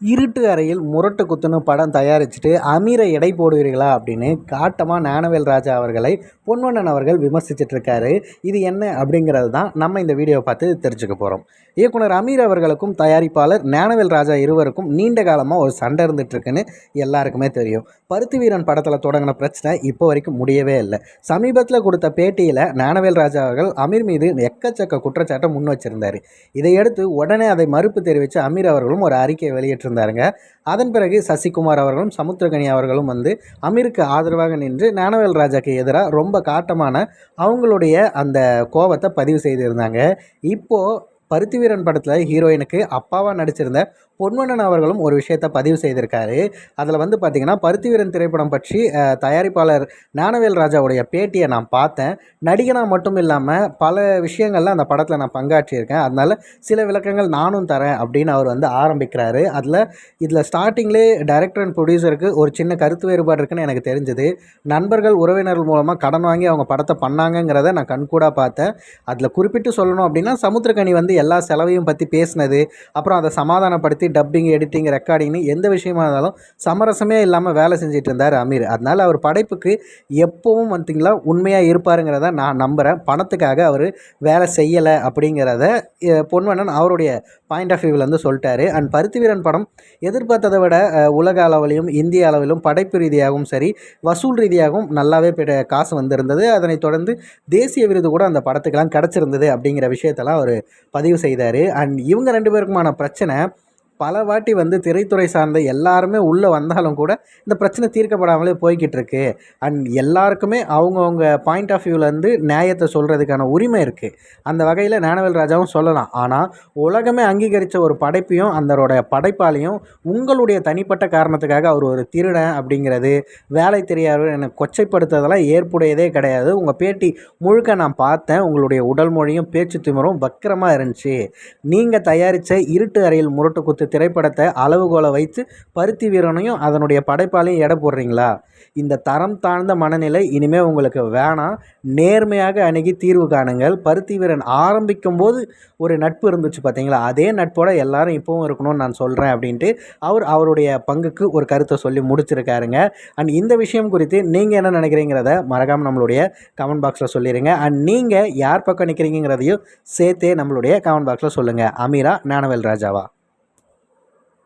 இருட்டு அறையில் முரட்டு குத்துன்னு படம் தயாரிச்சுட்டு அமீரை எடை போடுவீர்களா அப்படின்னு காட்டமாக ஞானவேல் ராஜா அவர்களை பொன்வண்ணன் அவர்கள் விமர்சிச்சிட்ருக்காரு. இது என்ன அப்படிங்கிறது தான் நம்ம இந்த வீடியோவை பார்த்து தெரிஞ்சுக்க போகிறோம் இயக்குனர் அமீர் அவர்களுக்கும் தயாரிப்பாளர் ஞானவேல் ராஜா இருவருக்கும் நீண்ட காலமாக ஒரு சண்டை இருந்துகிட்ருக்குன்னு எல்லாருக்குமே தெரியும். பருத்தி வீரன் படத்தில் தொடங்கின பிரச்சனை இப்போ வரைக்கும் முடியவே இல்லை. சமீபத்தில் கொடுத்த பேட்டியில் ஞானவேல் ராஜா அவர்கள் அமீர் மீது எக்கச்சக்க குற்றச்சாட்டை முன் வச்சிருந்தார். இதையடுத்து உடனே அதை மறுப்பு தெரிவித்து அமீர் அவர்களும் ஒரு அறிக்கையை வெளியிட்டிருந்தாருங்க அதன் பிறகு சசிகுமார் அவர்களும் சமுத்திரகனி அவர்களும் வந்து அமீருக்கு ஆதரவாக நின்று ஞானவேல் ராஜாக்கு எதிராக ரொம்ப காட்டமான அவங்களுடைய அந்த கோபத்தை பதிவு செய்திருந்தாங்க. இப்போது பருத்தி வீரன் படத்தில் ஹீரோயினுக்கு அப்பாவாக நடிச்சிருந்த பொன்வண்ணன் அவர்களும் ஒரு விஷயத்தை பதிவு செய்திருக்காரு. அதில் வந்து பார்த்திங்கன்னா பருத்தி வீரன் திரைப்படம் பற்றி தயாரிப்பாளர் ஞானவேல் ராஜாவுடைய பேட்டியை நான் பார்த்தேன். நடிகனாக மட்டும் இல்லாமல் பல விஷயங்கள்லாம் அந்த படத்தில் நான் பங்காற்றியிருக்கேன். அதனால் சில விளக்கங்கள் நானும் தரேன் அப்படின்னு அவர் வந்து ஆரம்பிக்கிறாரு. அதில் இதில் ஸ்டார்டிங்லேயே டைரக்டர் அண்ட் ப்ரொடியூசருக்கு ஒரு சின்ன கருத்து வேறுபாடு இருக்குன்னு எனக்கு தெரிஞ்சது. நண்பர்கள் உறவினர்கள் மூலமாக கடன் வாங்கி அவங்க படத்தை பண்ணாங்கங்கிறத நான் கண்கூடாக பார்த்தேன். அதில் குறிப்பிட்டு சொல்லணும் அப்படின்னா சமுத்திரக்கனி வந்து எல்லா செலவையும் பற்றி பேசினது அப்புறம் அதை சமாதானப்படுத்தி டப்பிங் எடிட்டிங் ரெக்கார்டிங்னு எந்த விஷயமா இருந்தாலும் சமரசமே இல்லாமல் வேலை செஞ்சுட்டு இருந்தார் அமீர். அதனால் அவர் படைப்புக்கு எப்போவும் வந்துங்களா? உண்மையாக இருப்பாருங்கிறத நான் நம்புகிறேன் பணத்துக்காக அவர் வேலை செய்யலை அப்படிங்கிறத பொன்வண்ணன் அவருடைய பாயிண்ட் ஆஃப் வியூவில் வந்து சொல்லிட்டாரு. அண்ட் பருத்தி வீரன் படம் எதிர்பார்த்ததை விட உலக அளவிலையும் இந்திய அளவிலும் படைப்பு ரீதியாகவும் சரி வசூல் ரீதியாகவும் நல்லாவே காசு வந்திருந்தது. அதனைத் தொடர்ந்து தேசிய விருது கூட அந்த படத்துக்கெல்லாம் கிடச்சிருந்தது அப்படிங்கிற விஷயத்தெல்லாம் அவர் பதிவு செய்தார். அண்ட் இவங்க ரெண்டு பேருக்குமான பிரச்சனை பல வாட்டி வந்து திரைத்துறை சார்ந்த எல்லாருமே உள்ளே வந்தாலும் கூட இந்த பிரச்சனை தீர்க்கப்படாமலே போய்கிட்டு இருக்கு அண்ட் எல்லாருக்குமே அவங்கவுங்க பாயிண்ட் ஆஃப் வியூவிலேருந்து நியாயத்தை சொல்கிறதுக்கான உரிமை இருக்குது அந்த வகையில் ஞானவேல் ராஜாவும் சொல்லலாம். ஆனால் உலகமே அங்கீகரித்த ஒரு படைப்பையும் அந்தரோட படைப்பாலையும் உங்களுடைய தனிப்பட்ட காரணத்துக்காக அவர் ஒரு திருடன் அப்படிங்கிறது வேலை தெரியாத எனக்கு கொச்சைப்படுத்துறதெல்லாம் ஏற்புடையதே கிடையாது. உங்கள் பேட்டி முழுக்க நான் பார்த்தேன். உங்களுடைய உடல் மொழியும் பேச்சு திமரும் வக்கரமாக இருந்துச்சு. நீங்கள் தயாரித்த இருட்டு அறையில் முரட்டு குத்து திரைப்படத்தை அளவுகோலை வைத்து பருத்தி வீரனையும் அதனுடைய படைப்பாலையும் எடை போடுறீங்களா? இந்த தரம் தாழ்ந்த மனநிலை இனிமேல் உங்களுக்கு வேணாம். நேர்மையாக அணுகி தீர்வு காணுங்கள். பருத்தி வீரன் ஆரம்பிக்கும் போது ஒரு நட்பு இருந்துச்சு பார்த்தீங்களா? அதே நட்போட எல்லாரும் இப்போவும் இருக்கணும்னு நான் சொல்கிறேன் அப்படின்ட்டு அவர் அவருடைய பங்குக்கு ஒரு கருத்தை சொல்லி முடிச்சிருக்காருங்க. அண்ட் இந்த விஷயம் குறித்து நீங்கள் என்ன நினைக்கிறீங்கிறத மறக்காமல் நம்மளுடைய கமெண்ட் பாக்ஸில் சொல்லிடுங்க அண்ட் நீங்கள் யார் பக்கம் நிற்கிறீங்கிறதையும் சேர்த்தே நம்மளுடைய கமெண்ட் பாக்ஸில் சொல்லுங்கள் அமீரா ஞானவேல் ராஜாவா?